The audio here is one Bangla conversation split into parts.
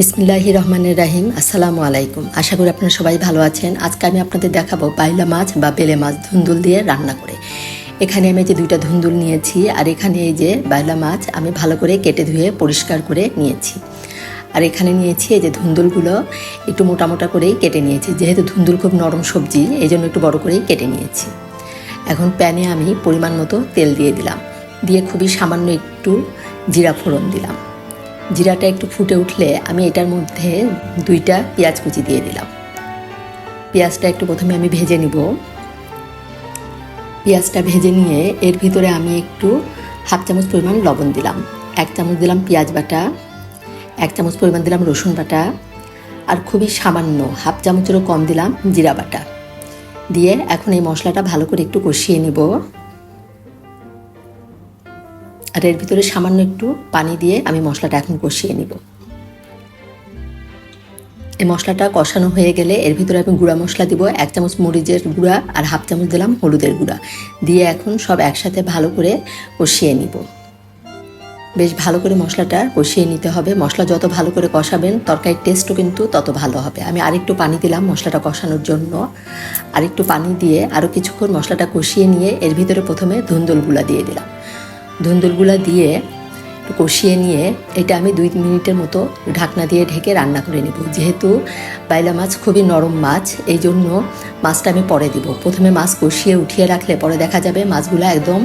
বিসমিল্লাহ রহমানের রাহিম, আসসালামু আলাইকুম। আশা করি আপনারা সবাই ভালো আছেন। আজকে আমি আপনাদের দেখাবো বাইলা মাছ বা বেলে মাছ ধুন্দুল দিয়ে রান্না করে। এখানে আমি যে দুইটা ধুন্দুল নিয়েছি, আর এখানে এই যে বাইলা মাছ আমি ভালো করে কেটে ধুয়ে পরিষ্কার করে নিয়েছি। আর এখানে নিয়েছি এই যে ধুন্দুলগুলো, একটু মোটা মোটা করেই কেটে নিয়েছি। যেহেতু ধুন্দুল খুব নরম সবজি, এই জন্য একটু বড় করেই কেটে নিয়েছি। এখন প্যানে আমি পরিমাণ মতো তেল দিয়ে দিলাম। দিয়ে খুবই সামান্য একটু জিরা ফোড়ন দিলাম। জিরাটা একটু ফুটে উঠলে আমি এটার মধ্যে দুইটা পেঁয়াজ কুচি দিয়ে দিলাম। পেঁয়াজটা একটু প্রথমে আমি ভেজে নিব। পেঁয়াজটা ভেজে নিয়ে এর ভিতরে আমি একটু হাফ চামচ পরিমাণ লবণ দিলাম। এক চামচ দিলাম পেঁয়াজ বাটা, এক চামচ পরিমাণ দিলাম রসুন বাটা আর খুবই সামান্য হাফ চামচেরও কম দিলাম জিরা বাটা। দিয়ে এখন এই মশলাটা ভালো করে একটু কষিয়ে নিব। আর এর ভিতরে সামান্য একটু পানি দিয়ে আমি মশলাটা এখন কষিয়ে নিব। এই মশলাটা কষানো হয়ে গেলে এর ভিতরে আমি গুঁড়া মশলা দিব, এক চামচ মরিচের গুঁড়া আর হাফ চামচ দিলাম হলুদের গুঁড়া। দিয়ে এখন সব একসাথে ভালো করে কষিয়ে নিব। বেশ ভালো করে মশলাটা কষিয়ে নিতে হবে। মশলা যত ভালো করে কষাবেন, তরকারির টেস্টও কিন্তু তত ভালো হবে। আমি আরেকটু পানি দিলাম মশলাটা কষানোর জন্য। আরেকটু পানি দিয়ে আরও কিছুক্ষণ মশলাটা কষিয়ে নিয়ে এর ভিতরে প্রথমে ধুন্দুলগুলা দিয়ে দিলাম। ধুন্দুলগুলা দিয়ে একটু কষিয়ে নিয়ে এটা আমি দুই মিনিটের মতো ঢাকনা দিয়ে ঢেকে রান্না করে নেব। যেহেতু বাইলা মাছ খুবই নরম মাছ এই জন্য মাছটা আমি পরে দিব। প্রথমে মাছ কষিয়ে উঠিয়ে রাখলে পরে দেখা যাবে মাছগুলো একদম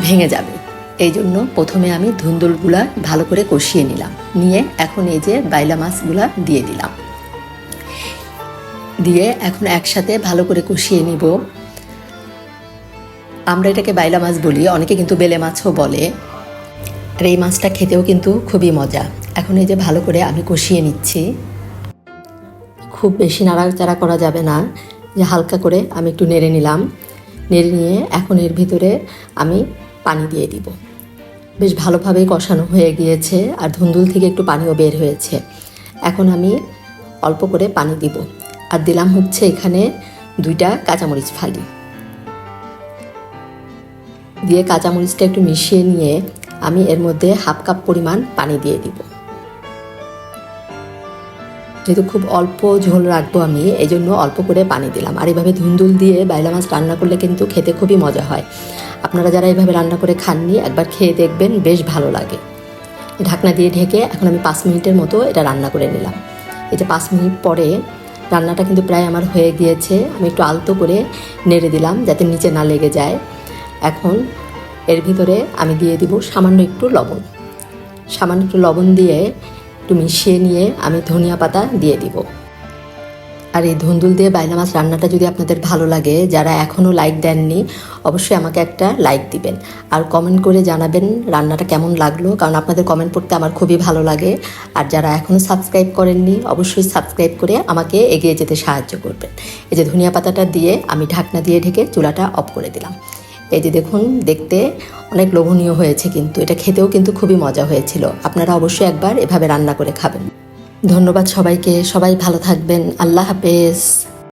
ভেঙে যাবে। এই জন্য প্রথমে আমি ধুন্দুলগুলা ভালো করে কষিয়ে নিলাম। নিয়ে এখন এই যে বাইলা মাছগুলা দিয়ে দিলাম। দিয়ে এখন একসাথে ভালো করে কষিয়ে নিব। আমরা এটাকে বাইলা মাছ বলি, অনেকে কিন্তু বেলে মাছও বলে। আর এই মাছটা খেতেও কিন্তু খুবই মজা। এখন এই যে ভালো করে আমি কষিয়ে নিচ্ছি। খুব বেশি নাড়াচাড়া করা যাবে না। যে হালকা করে আমি একটু নেড়ে নিলাম। নেড়ে নিয়ে এখন এর ভিতরে আমি পানি দিয়ে দিব। বেশ ভালোভাবেই কষানো হয়ে গিয়েছে, আর ধুন্দুল থেকে একটু পানিও বের হয়েছে। এখন আমি অল্প করে পানি দিব। আর দিলাম হচ্ছে এখানে দুইটা কাঁচামরিচ ফালি। দিয়ে কাঁচামরিচটা একটু মিশিয়ে নিয়ে আমি এর মধ্যে হাফ কাপ পরিমাণ পানি দিয়ে দিব। যেহেতু খুব অল্প ঝোল রাখব আমি এই জন্য অল্প করে পানি দিলাম। আর এভাবে ধুন্দুল দিয়ে বাইলা মাছ রান্না করলে কিন্তু খেতে খুবই মজা হয়। আপনারা যারা এইভাবে রান্না করে খাননি, একবার খেয়ে দেখবেন, বেশ ভালো লাগে। ঢাকনা দিয়ে ঢেকে এখন আমি পাঁচ মিনিটের মতো এটা রান্না করে নিলাম। এই যে পাঁচ মিনিট পরে রান্নাটা কিন্তু প্রায় আমার হয়ে গিয়েছে। আমি একটু আলতো করে নেড়ে দিলাম যাতে নিচে না লেগে যায়। এখন এর ভিতরে আমি দিয়ে দিব সামান্য একটু লবণ। সামান্য একটু লবণ দিয়ে একটু মিশিয়ে নিয়ে আমি ধনিয়া পাতা দিয়ে দিব। আর এই ধুন্দুল দিয়ে বাইলা মাছ রান্নাটা যদি আপনাদের ভালো লাগে, যারা এখনও লাইক দেননি, অবশ্যই আমাকে একটা লাইক দিবেন। আর কমেন্ট করে জানাবেন রান্নাটা কেমন লাগল, কারণ আপনাদের কমেন্ট পড়তে আমার খুবই ভালো লাগে। আর যারা এখনও সাবস্ক্রাইব করেননি, অবশ্যই সাবস্ক্রাইব করে আমাকে এগিয়ে যেতে সাহায্য করবেন। এই যে ধনিয়া পাতাটা দিয়ে আমি ঢাকনা দিয়ে ঢেকে চুলাটা অফ করে দিলাম। এই যে দেখুন, দেখতে অনেক লোভনীয় হয়েছে কিন্তু, এটা খেতেও কিন্তু খুবই মজা হয়েছিল। আপনারা অবশ্যই একবার এভাবে রান্না করে খাবেন। ধন্যবাদ সবাইকে, সবাই ভালো থাকবেন। আল্লাহ হাফেজ।